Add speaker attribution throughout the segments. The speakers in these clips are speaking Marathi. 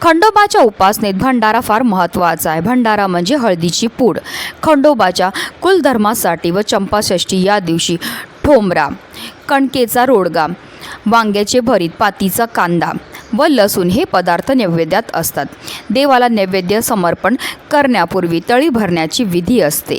Speaker 1: खंडोबाच्या उपासनेत भंडारा फार महत्त्वाचा आहे. भंडारा म्हणजे हळदीची पूड. खंडोबाच्या कुलधर्मासाठी व चंपाषष्ठी या दिवशी ठोंबरा कणकेचा रोडगा वांग्याचे भरीत पातीचा कांदा व लसूण हे पदार्थ नैवेद्यात असतात. देवाला नैवेद्य समर्पण करण्यापूर्वी तळी भरण्याची विधी असते.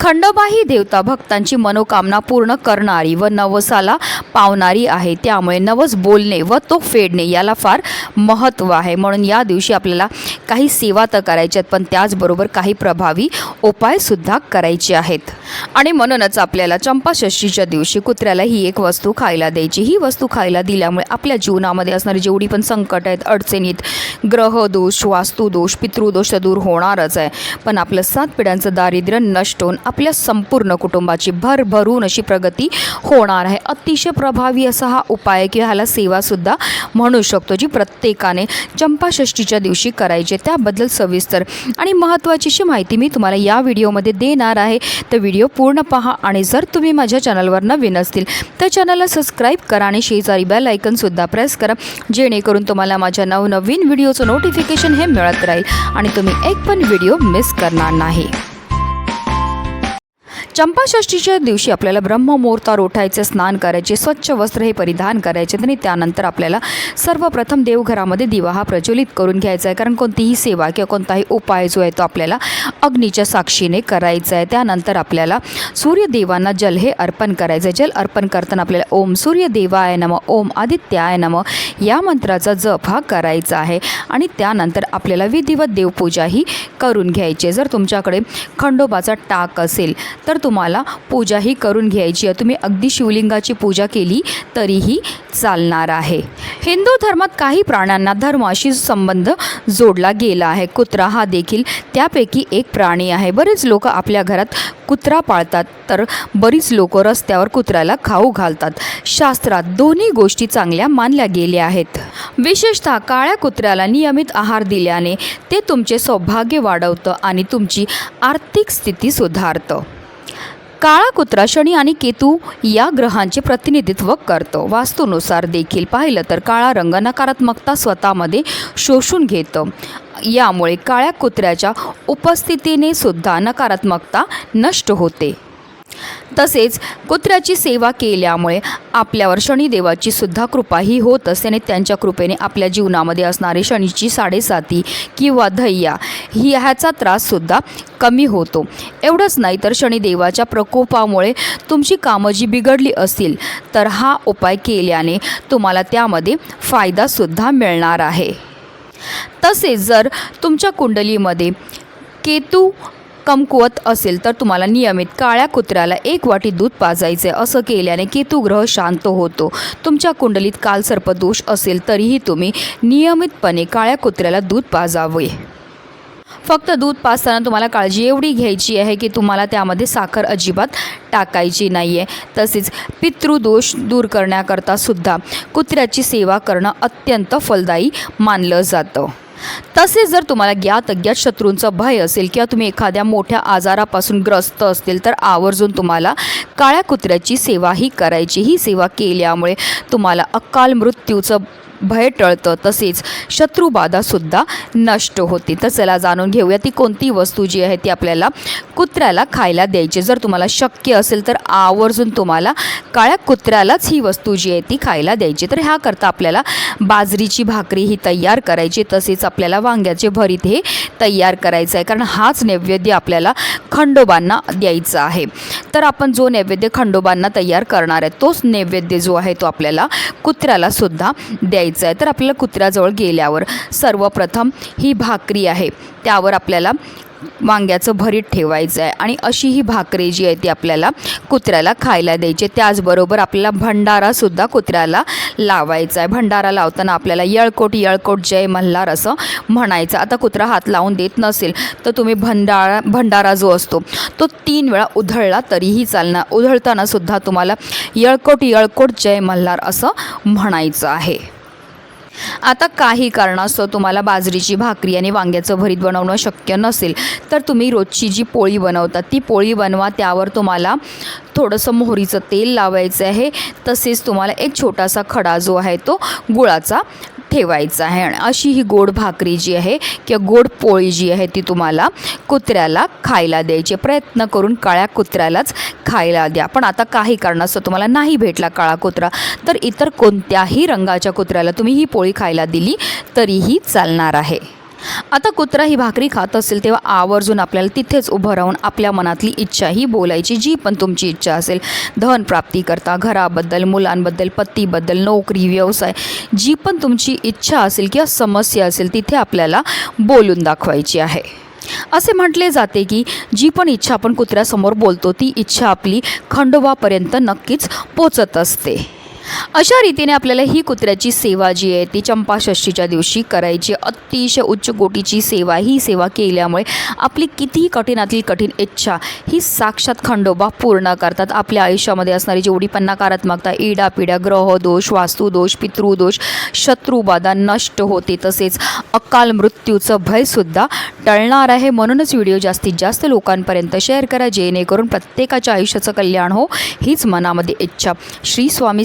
Speaker 1: खंडोबा ही देवता भक्तांची मनोकामना पूर्ण करणारी व नवसाला पावणारी आहे. त्यामुळे नवस बोलणे व तो फेडणे याला फार महत्त्व आहे. म्हणून या दिवशी आपल्याला काही सेवा तर करायच्या आहेत पण त्याचबरोबर काही प्रभावी उपायसुद्धा करायचे आहेत. आणि म्हणूनच आपल्याला चंपाषष्ठीच्या दिवशी कुत्र्याला ही एक वस्तू खायला द्यायची. ही वस्तू खायला दिल्यामुळे आपल्या जीवनामध्ये असणारी जेवढी पण संकट आहेत अडचणीत ग्रहदोष वास्तुदोष पितृदोष तर दूर होणारच आहे. पण आपलं सात पिढ्यांचं दारिद्र्य नष्ट होऊन आपल्या संपूर्ण कुटुंबाची भरभरून अशी प्रगती होणार आहे. अतिशय प्रभावी असा हा उपाय किंवा ह्याला सेवासुद्धा म्हणू शकतो जी प्रत्येकाने चंपाषष्ठीच्या दिवशी करायची त्याबद्दल सविस्तर आणि महत्त्वाची अशी माहिती मी तुम्हाला या व्हिडिओमध्ये देणार आहे. तर व्हिडिओ पूर्ण पहा आणि जर तुम्ही माझ्या चॅनलवर नवीन असतील तर चॅनलला सबस्क्राईब करा आणि शेजारी बेल ऐकनसुद्धा प्रेस करा जेणेकरून तुम्हाला माझ्या नवनवीन व्हिडिओचं नोटिफिकेशन हे मिळत राहील आणि तुम्ही एक पण व्हिडिओ मिस करणार नाही. चंपाषष्ठीच्या दिवशी आपल्याला ब्रह्ममुहूर्ता रोठायचे स्नान करायचे स्वच्छ वस्त्र हे परिधान करायचे आणि त्यानंतर आपल्याला सर्वप्रथम देवघरामध्ये दिवा हा प्रज्वलित करून घ्यायचा आहे. कारण कोणतीही सेवा किंवा कोणताही उपाय जो आहे तो आपल्याला अग्नीच्या साक्षीने करायचा आहे. त्यानंतर आपल्याला सूर्यदेवांना जल हे अर्पण करायचं आहे. जल अर्पण करताना आपल्याला ओम सूर्यदेवाय नम ओम आदित्याय नम या मंत्राचा जप हा करायचा आहे. आणि त्यानंतर आपल्याला विधिवत देवपूजा ही करून घ्यायची आहे. जर तुमच्याकडे खंडोबाचा टाक असेल तर तुम्हाला पूजा ही करून घ्यायची आहे. तुम्ही अगदी शिवलिंगाची पूजा केली तरीही चालणार आहे. हिंदू धर्मात काही प्राण्यांना धर्माशी संबंध जोडला गेला आहे. कुत्रा हा देखील त्यापैकी एक प्राणी आहे. बरेच लोक आपल्या घरात कुत्रा पाळतात तर बरीच लोक रस्त्यावर कुत्र्याला खाऊ घालतात. शास्त्रात दोन्ही गोष्टी चांगल्या मानल्या गेल्या आहेत. विशेषतः काळ्या कुत्र्याला नियमित आहार दिल्याने ते तुमचे सौभाग्य वाढवतं आणि तुमची आर्थिक स्थिती सुधारतं. काळा कुत्रा शनी आणि केतू या ग्रहांचे प्रतिनिधित्व करतो. वास्तूनुसार देखील पाहिलं तर काळा रंग नकारात्मकता स्वतःमध्ये शोषून घेतं. यामुळे काळ्या कुत्र्याच्या उपस्थितीने सुद्धा नकारात्मकता नष्ट होते. तसेच कुत्र्याची सेवा केल्यामुळे आपल्यावर शनिदेवाची सुद्धा कृपा ही होत असते आणि त्यांच्या कृपेने आपल्या जीवनामध्ये असणारे शनीची साडेसाती किंवा धैया ही ह्याचा त्राससुद्धा कमी होतो. एवढंच नाही तर शनिदेवाच्या प्रकोपामुळे तुमची कामं जी बिघडली असतील तर हा उपाय केल्याने तुम्हाला त्यामध्ये फायदासुद्धा मिळणार आहे. तसेच जर तुमच्या कुंडलीमध्ये केतू कमकुवत असेल तर तुम्हाला नियमित काळ्या कुत्र्याला एक वाटी दूध पाजायचे असं केल्याने केतू ग्रह शांत होतो. तुमच्या कुंडलीत कालसर्प दोष असेल तरीही तुम्ही नियमितपणे काळ्या कुत्र्याला दूध पाजावे. फक्त दूध पाजताना तुम्हाला काळजी एवढी घ्यायची आहे की तुम्हाला त्यामध्ये साखर अजिबात टाकायची नाही आहे तसेच पितृदोष दूर करण्याकरता सुद्धा कुत्र्याची सेवा करणं अत्यंत फलदायी मानलं जातं. तसेच जर तुम्हाला ज्ञात अज्ञात शत्रूंचा भय असेल किंवा तुम्ही एखाद्या मोठ्या आजारापासून ग्रस्त असतील तर आवर्जून तुम्हाला काळ्या कुत्र्याची सेवाही करायची. ही सेवा केल्यामुळे तुम्हाला अकाल मृत्यूचं भय टळतं. तसेच शत्रुबाधासुद्धा नष्ट होते. तर चला जाणून घेऊया ती कोणती वस्तू जी आहे ती आपल्याला कुत्र्याला खायला द्यायची. जर तुम्हाला शक्य असेल तर आवर्जून तुम्हाला काळ्या कुत्र्यालाच ही वस्तू जी आहे ती खायला द्यायची. तर ह्याकरता आपल्याला बाजरीची भाकरी ही तयार करायची. तसेच आपल्याला वांग्याचे भरीत हे तयार करायचं आहे कारण हाच नैवेद्य आपल्याला खंडोबांना द्यायचा आहे. तर आपण जो नैवेद्य खंडोबांना तयार करणार आहे तोच नैवेद्य जो आहे तो आपल्याला कुत्र्याला सुद्धा द्यायचा आहे तर आपल्याला कुत्र्याजवळ गेल्यावर सर्वप्रथम ही भाकरी आहे. त्यावर आपल्याला वांग्याचं भरीत ठेवायचं आहे आणि अशी ही भाकरी जी आहे ती आपल्याला कुत्र्याला खायला द्यायची. त्याचबरोबर आपल्याला भंडारासुद्धा कुत्र्याला लावायचा आहे भंडारा लावताना आपल्याला यळकोट यळकोट जय मल्हार असं म्हणायचं. आता कुत्रा हात लावून देत नसेल तर तुम्ही भंडारा भंडारा जो असतो तो तीन वेळा उधळला तरीही चालणार. उधळतानासुद्धा तुम्हाला यळकोट यळकोट जय मल्हार असं म्हणायचं आहे. आता काही कारणास्तव तुम्हाला बाजरीची भाकरी आणि वांग्याचं भरीत बनवणं शक्य नसेल तर तुम्ही रोजची जी पोळी बनवता ती पोळी बनवा. त्यावर तुम्हाला थोडंसं मोहरीचं तेल लावायचं आहे. तसेच तुम्हाला एक छोटासा खडा जो आहे तो गुळाचा ठेवायचं आहे. आणि अशी ही गोड भाकरी जी आहे किंवा गोड पोळी जी आहे ती तुम्हाला कुत्र्याला खायला द्यायची. प्रयत्न करून काळ्या कुत्र्यालाच खायला द्या. पण आता काही कारणास्तव तुम्हाला नाही भेटला काळा कुत्रा. तर इतर कोणत्याही रंगाच्या कुत्र्याला तुम्ही ही पोळी खायला दिली तरीही चालणार आहे. आता कुत्रा ही भाकरी खात असेल तेव्हा आवर्जून आपल्याला तिथेच उभं राहून आपल्या मनातली इच्छा ही बोलायची जी पण तुमची इच्छा असेल. धन प्राप्ती करता घराबद्दल मुलांबद्दल पत्तीबद्दल नोकरी व्यवसाय जी पण तुमची इच्छा असेल किंवा समस्या असेल तिथे आपल्याला बोलून दाखवायची आहे. असे म्हटले जाते की जी पण इच्छा आपण कुत्र्यासमोर बोलतो ती इच्छा आपली खंडोबापर्यंत नक्कीच पोचत असते. अशा रीतीने आपल्याला ही कुत्र्याची सेवा जी आहे ती चंपाषष्ठीच्या दिवशी करायची. अतिशय उच्च कोटीची सेवा ही सेवा केल्यामुळे आपली कितीही कठीणातील कठीण इच्छा ही साक्षात खंडोबा पूर्ण करतात. आपल्या आयुष्यामध्ये असणारी जेवढी पण नकारात्मकता इडापिडा ग्रहदोष वास्तुदोष पितृदोष शत्रुबाधा नष्ट होते तसेच अकाल मृत्यूचं भयसुद्धा टळणार आहे. म्हणूनच व्हिडिओ जास्तीत जास्त लोकांपर्यंत शेअर करा जेणेकरून प्रत्येकाच्या आयुष्याचं कल्याण हो हीच मनामध्ये इच्छा. श्री स्वामी